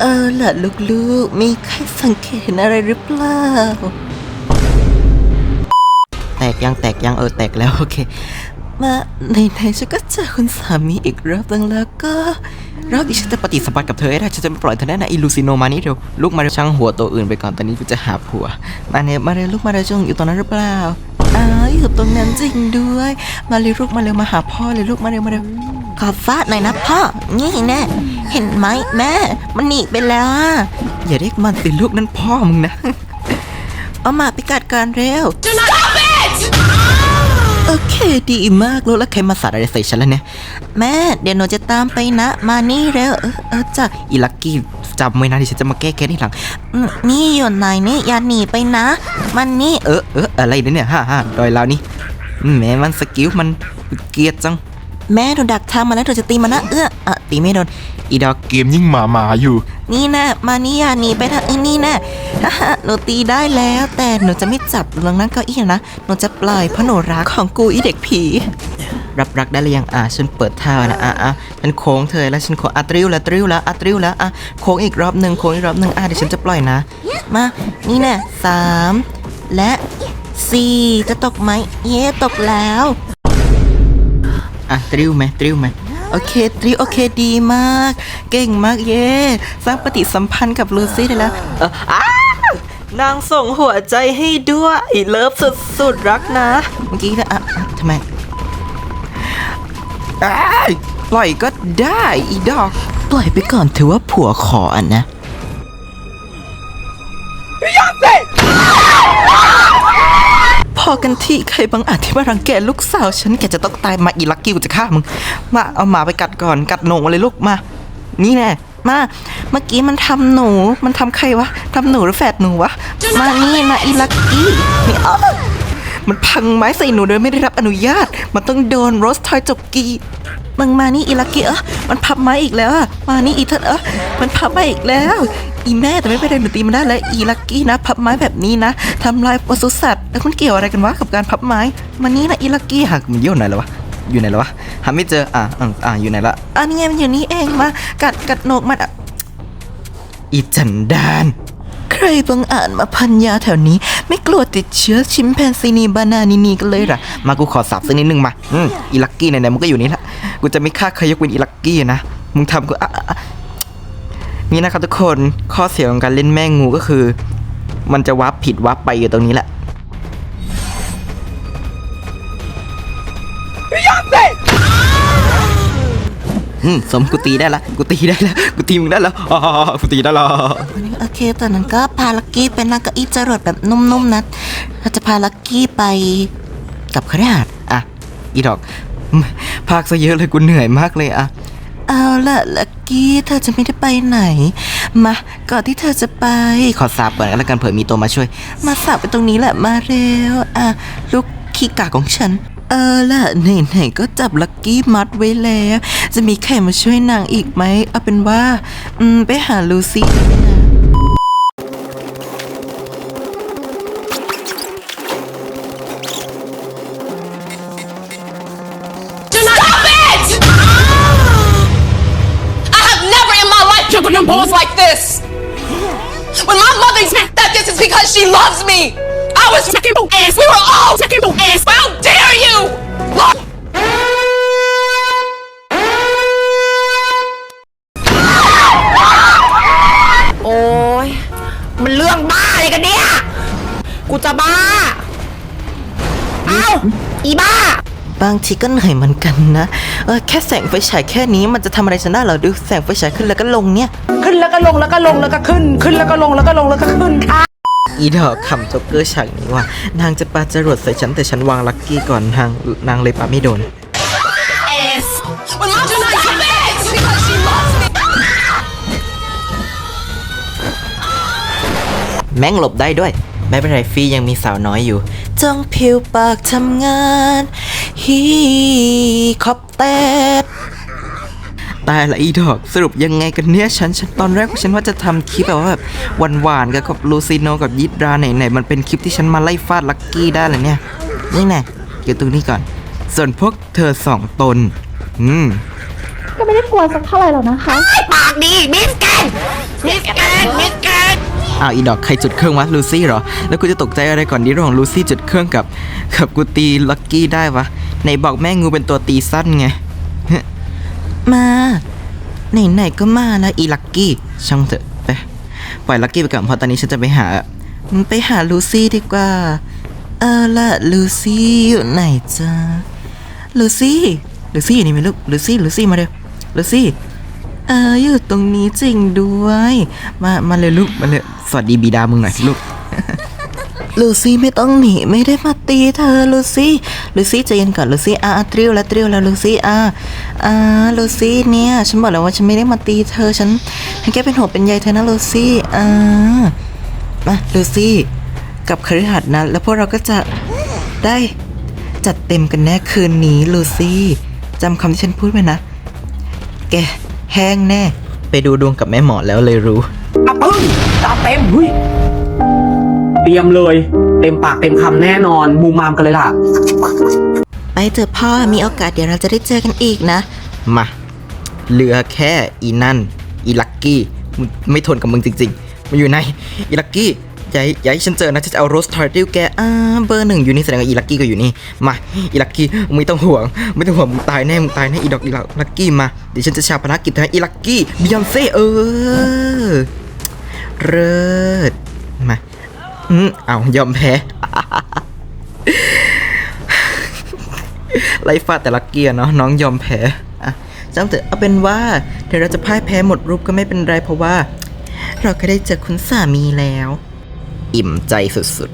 เออล่ะลูกๆ มีใครสังเกตเห็นอะไรหรือเปล่า แตกยังแตกยังเออแตกแล้วโอเค มาในในๆฉันก็เจอคุณสามีอีกรอบนึงแล้วก็รอบนี้ฉันจะปฏิสัมพันธ์กับเธอให้ได้ฉันจะไม่ปล่อยเธอแน่นะอิลูซิโนมานี่เร็วลูกมาเร็วช่างหัวตัวอื่นไปก่อนตอนนี้กูจะหาผัว มาเนี่ยมาเร็วลูกมาเร็วจงอยู่ตรงนั้นหรือเปล่าอ้าวอยู่ตรงนั้นจริงด้วย มาเร็วลูกมาเร็วมาหาพ่อเลยลูกมาเร็วมาเร็ว ขอฟาดหน่อยนะพ่อ นี่แน่เห็นไหมแม่ มันหนีไปแล้วอะอย่าเรียกมันสิลูกนั่นพ่อมึงนะ เอามาไปกัดกันเร็วโอเคดีมากรู้แล้วใครมาสาดอะไรใส่ฉันแล้วเนี่ย แม่ เดี๋ยวหนูจะตามไปนะ มานี่เร็ว เออเออจ้ะอีลักกี้จำไว้นะที่ฉันจะมาแก้แค้นที่หลังอืมนี่อยู่ไหนนี่อย่าหนีไปนะ มันนี่เออเอออะไรเนี่ยฮ่าฮ่าดอยแล้วนี่อืมแหม่มันสกิลมันเกลียดจัง แม่หนูดักทางมาแล้วหนูจะตีมันนะเอออะตีไม่โดนอีดอกเกมยิ่งหมาหมาอยู่ นี่นะมานี่อย่าหนีไปทางไอ้นี่นะฮ่าฮ่าหนูตีได้แล้ว แต่หนูจะไม่จับลงนั่งเก้าอี้นะหนูจะปล่อยเพราะหนูรักของกูอีเด็กผีรับรักได้หรือยังอะฉันเปิดท่าแล้วอะอะฉันโค้งเธอแล้วฉันโค้งอะตริ้วแล้วตริ้วแล้วอะตริ้วแล้วอะโค้งอีกรอบหนึ่งโค้งอีกรอบหนึ่งอะเดี๋ยวฉันจะปล่อยนะ มานี่แน่สามและสี่จะตกไหมเย้ตกแล้ว อะตริ้วไหมตริ้วไหมโอเคตริ้วโอเคดีมาก เก่งมากเย่สร้างปฏิสัมพันธ์กับลูซี่ได้แล้วเอออ้านางส่งหัวใจให้ด้วยเลิฟสุดๆรักนะ เมื่อกี้นะอะอะทำไมปล่อยก็ได้อีดอก ปล่อยไปก่อนถือว่าผัวขออันนะ อกันที่ใครบางอาจที่มารังแกลูกสาวฉันแกจะต้องตายมาอีลักกี้กูจะฆ่ามึง มาเอาหมาไปกัดก่อนกัดหนูเลยลูกมา นี่แน่มา เมื่อกี้มันทำหนู มันทำใครวะทำหนูหรือแฝดหนูวะ มานี่มาอีลักกี้นี่อ้อ มันพังไม้ใส่หนูโดยไม่ได้รับอนุญาต มันต้องโดนโรสทอยจกกีมึงมานี่อีลักกี้เออมันพับไม้อีกแล้วอะมานี่อีเธอเออมันพับไม้อีกแล้ว อีแม่แต่ไม่เป็นไรหนูตีมันได้แล้วอีลักกี้นะ พับไม้แบบนี้นะทำลายปศุสัตว์แล้วมันเกี่ยวอะไรกันวะกับการพับไม้มานี่นะอีลักกี้หักมันเยี่ยวไหนแล้ววะอยู่ไหนแล้ววะหาไม่เจออะอะอะอยู่ไหนละอันนี้ไงมันอยู่นี่เองมากัดกัดโหนกมันอะอีจันดานใค รบังอาจมาพันยาแถวนี้ ไม่กลัวติดเชื้อชิมแพนซีนีบานานีนีกันเลยหรอมากูขอสับสักนิดนึงมาอืมอีลักกี้ไหนๆมึงก็อยู่นี่ละกูจะไม่ฆ่าใครยกเว้นอีลักกี้นะมึงทำกูอะอะอะนี่นะครับทุกคนข้อเสียของการเล่นแม่งูก็คือ มันจะวับผิดวับไปอยู่ตรงนี้แหละ สมกูตีได้ละกูตีได้ละกูตีมึงได้แล้วอ๋อกูตีได้และโอเคตอนนั้นก็พาลักกี้ไปนั่งเก้าอี้จรวดแบบนุ่มๆนะเราจะพาลักกี้ไปกับคฤหาสน์อะอีดอกอืมพากซะเยอะเลยกูเหนื่อยมากเลยอะเอาละลักกี้เธอจะไม่ได้ไปไหน มาก่อนที่เธอจะไปขอสาบก่อนแล้วกันเผื่อมีตัวมาช่วย มาสาบไปตรงนี้แหละมาเร็วอะลูกขี้กากของฉัน เออล่ะไหนๆก็จับลักกี้มัดไว้แล้ว จะมีใครมาช่วยนางอีกไหม เอาเป็นว่า อืม ไปหาลูซี่ดีไหมนะ Stop it! I have never in my life driven a balls like this. When my mother said that this is because she loves me. I was checking the ass. We were all checking the ass. จะบ้า เอ้าอีบ้า บางทีก็เหนื่อยเหมือนกันนะ เออแค่แสงไฟฉายแค่นี้มันจะทำอะไรฉันได้เหรอดูแสงไฟฉายขึ้นแล้วก็ลงเนี่ย ขึ้นแล้วก็ลงแล้วก็ลงแล้วก็ขึ้น ขึ้นแล้วก็ลงแล้วก็ลงแล้วก็ขึ้นค่ะอีดอกคำโจ๊กเกอร์ฉากนี้ว่านางจะปาจรวดใส่ฉันแต่ฉันวางลักกี้ก่อนนางนางเลยปาไม่โดน Ass. When my mother said that it's because she loves me. แม่งหลบได้ด้วย ไม่เป็นไรฟี่ยังมีสาวน้อยอยู่จ้องผิวปากทำงานฮีคอปเตดตายละอีดอกสรุปยังไงกันเนี่ยฉันฉันตอนแรกฉันว่าจะทำคลิปแบบว่าแบบหวานๆกับกับลูซิโนกับยิดราไหนๆมันเป็นคลิปที่ฉันมาไล่ฟาดลักกี้ได้เลยเนี่ยนี่แน่เกี่ยวตรงนี้ก่อน ส่วนพวกเธอสองตน อืมก็ไม่ได้กลัวสักเท่าไหร่หรอกนะคะปากดีมิสแกนมิส อ้าวอีดอกใครจุดเครื่องวะลูซี่เหรอ แล้วกูจะตกใจอะไรก่อนที่ระหว่างลูซี่จุดเครื่องกับกับกูตีลักกี้ได้วะไหนบอกแม่งูเป็นตัวตีสั้นไง มาไหนๆก็มาแล้วอีลักกี้ช่างเถอะไปปล่อยลักกี้ไปก่อนเพราะตอนนี้ฉันจะไปหา ไปหาลูซี่ดีกว่า เออละลูซี่อยู่ไหนจ้าลูซี่ลูซี่อยู่นี่ไหมลูกลูซี่ลูซี่มาเร็วลูซี่ เอออยู่ตรงนี้จริงด้วย มามาเลยลูกมาเลยสวัสดีบิดามึงหน่อยลูกลูซี่ไม่ต้องหนีไม่ได้มาตีเธอลูซี่ลูซี่ใจเย็นก่อนลูซี่อ่าตริวแล้วตริวแล้วลูซี่อ่าอ่าลูซี่เนี่ยฉันบอกแล้วว่าฉันไม่ได้มาตีเธอฉันฉันแค่เป็นห่วเป็นใยเธอนะลูซี่อ่ามาลูซี่กับคฤหัสถ์นะแล้วพวกเราก็จะได้จัดเต็มกันแน่คืนนี้ลูซี่จำคำที่ฉันพูดไว้นะ แก แห้งแน่ ไปดูดวงกับแม่หมอแล้วเลยรู้อะปึ้งตาเต็มเฮ้ยเตรียมเลย เต็มปากเต็มคำแน่นอน มูมามกันเลยล่ะ ไปเถอะพ่อมีโอกาสเดี๋ยวเราจะได้เจอกันอีกนะ มาเหลือแค่อีนั่น อีลักกี้มึงไม่ทนกับมึงจริงๆมันอยู่ไหนอีลักกี้อ ย่าให้อย่าให้ฉันเจอนะฉันจะเอาโรสทาร์ดิลแกอ่าเบอร์หนึ่งอยู่นี่แสดงว่าอีลักกี้ก็อยู่นี่มาอีลักกี้มึงไม่ต้องห่วง ไม่ต้องห่วงมึงตายแน่มึงตายแน่อีดอกอีลักกี้มาเดี๋ยวฉันจะชาปนกิจนะอีลักกี้บิยอนเซ่เออเลิศมาอืมเอายอมแพ้ไล่ฟาดแต่ละเกียร์เนาะน้องยอมแพ้อะจ้าเถอะเอาเป็นว่าถึงเราจะพ่ายแพ้หมดรูปก็ไม่เป็นไรเพราะว่า เราก็ได้เจอคุณสามีแล้ว อิ่มใจสุด